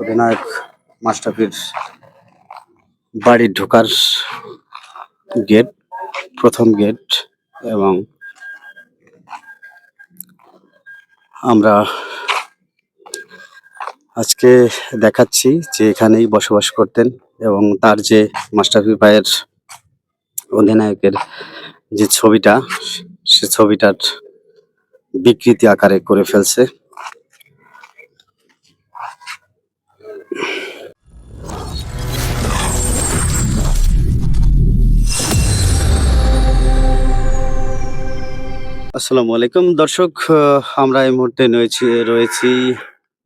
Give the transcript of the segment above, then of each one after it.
অধিনায়ক মাস্টাফির বাড়ি ঢোকার গেট, প্রথম গেট এবং আমরা আজকে দেখাচ্ছি যে এখানেই বসবাস করতেন এবং তার যে মাস্টারফি ভাইয়ের অধিনায়কের যে ছবিটা, সে ছবিটার বিকৃতি আকারে করে ফেলছে। আসসালামু আলাইকুম। দর্শক আমরা এই মুহূর্তে রয়েছি রয়েছি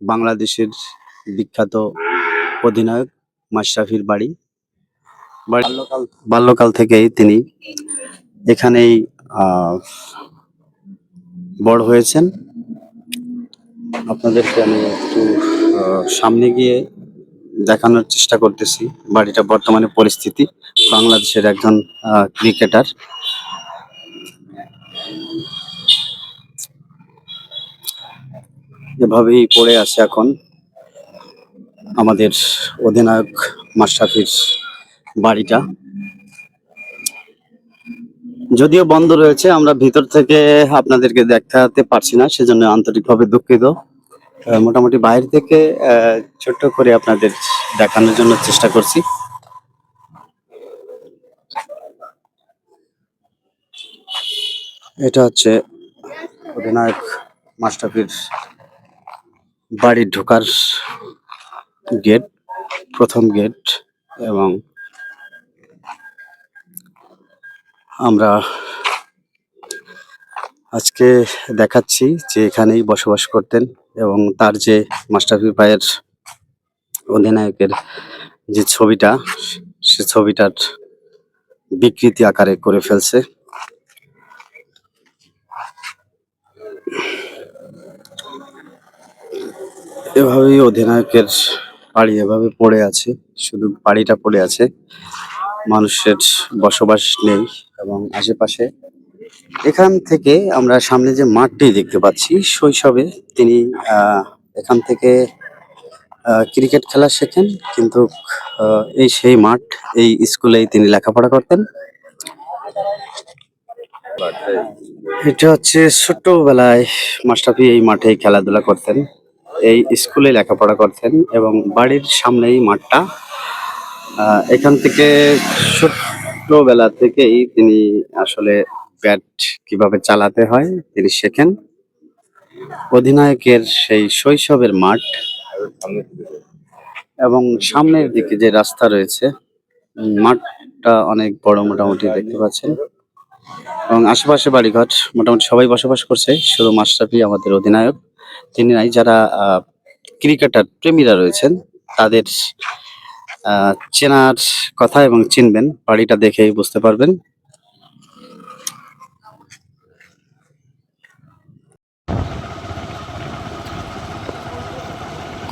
বাংলাদেশের বিখ্যাত অধিনায়ক মাশরাফির বাড়ি। বাল্যকাল বাল্যকাল থেকেই তিনি এখানেই বড় হয়েছেন। আপনাদেরকে আমি একটু সামনে গিয়ে দেখানোর চেষ্টা করতেছি বাড়িটা বর্তমানে পরিস্থিতি। বাংলাদেশের একজন ক্রিকেটার। এভাবেই পড়ে আছে এখন। আমাদের অধিনায়ক মাশরাফির বাড়িটা। যদিও বন্ধ রয়েছে, আমরা ভিতর থেকে আপনাদেরকে দেখাতে পারছি না, সেজন্য আন্তরিকভাবে দুঃখিত। মোটামুটি বাইরে থেকে ছোট্ট করে আপনাদের দেখানোর জন্য চেষ্টা করছি। এটা হচ্ছে অধিনায়ক মাশরাফির বাড়ি ঢোকার গেট প্রথম গেট এবং আমরা আজকে দেখাচ্ছি যে এখানেই বসবাস করতেন এবং তার যে মাস্টাফি ভাইয়ের অধিনায়কের যে ছবিটা, সে ছবিটার বিকৃতি আকারে করে ফেলছে। এভাবেই অধিনায়কের বাড়ি এভাবে পড়ে আছে, শুধু বাড়িটা পড়ে আছে। মানুষের বসবাস নেই এবং আশেপাশে। এখান থেকে আমরা সামনে যে মাঠটি দেখতে পাচ্ছি, শৈশবে তিনি এখান থেকে ক্রিকেট খেলা শেখেন, কিন্তু এই সেই মাঠ, এই স্কুলেই তিনি লেখাপড়া করতেন। এটা হচ্ছে ছোট্টবেলায় মাস্টাফি এই মাঠে খেলাধুলা করতেন। এই স্কুলে লেখাপড়া করতেন এবং বাড়ির সামনেই মাঠটা। এখান থেকে ছোট্টবেলা থেকেই তিনি আসলে ব্যাট কীভাবে চালাতে হয় তিনি শেখেন। অধিনায়কের সেই শৈশবের মাঠ এবং সামনের দিকে যে রাস্তা রয়েছে মাঠটা অনেক বড় মোটামুটি দেখতে পাচ্ছেন। এবং আশেপাশে বাড়িঘর, মোটামুটি সবাই বসবাস করছে, শুধু মাশরাফি আমাদের অধিনায়ক। তিনি নাই, যারা ক্রিকেটার প্রেমীরা রয়েছেন, তাদের চেনার কথা এবং চিনবেন, বাড়িটা দেখেই বুঝতে পারবেন।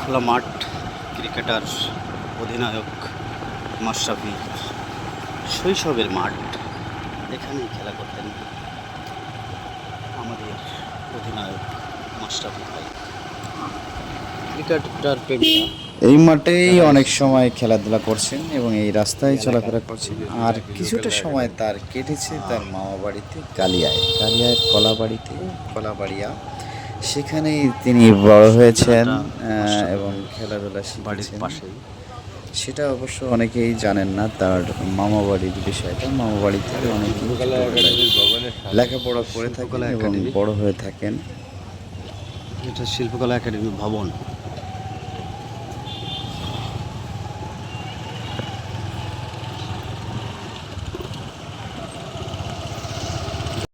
খোলা মাঠ, ক্রিকেটার, অধিনায়ক, মাশরাফি, শৈশবের মাঠ, এখানেই খেলা করতেন আমাদের অধিনায়ক। এই মাঠেই অনেক সময় খেলাধুলা করছেন এবং এই রাস্তায় চলাফেরা করছেন। আর কিছুটা সময় তার কেটেছে তার মামা বাড়িতে কালিয়ায়। কালিয়ায় কলাবাড়িতে কলাবাড়িয়া। সেখানেই তিনি বড় হয়েছেন আহ, এবং খেলাধুলা বাড়ির শিখেছেন। সেটা অবশ্য অনেকেই জানেন না তার মামা বাড়ির বিষয়টা। মামা বাড়িতে অনেকেই লেখাপড়া করে থাকেন এবং বড় হয়ে থাকেন। এটা শিল্পকলা একাডেমি ভবন।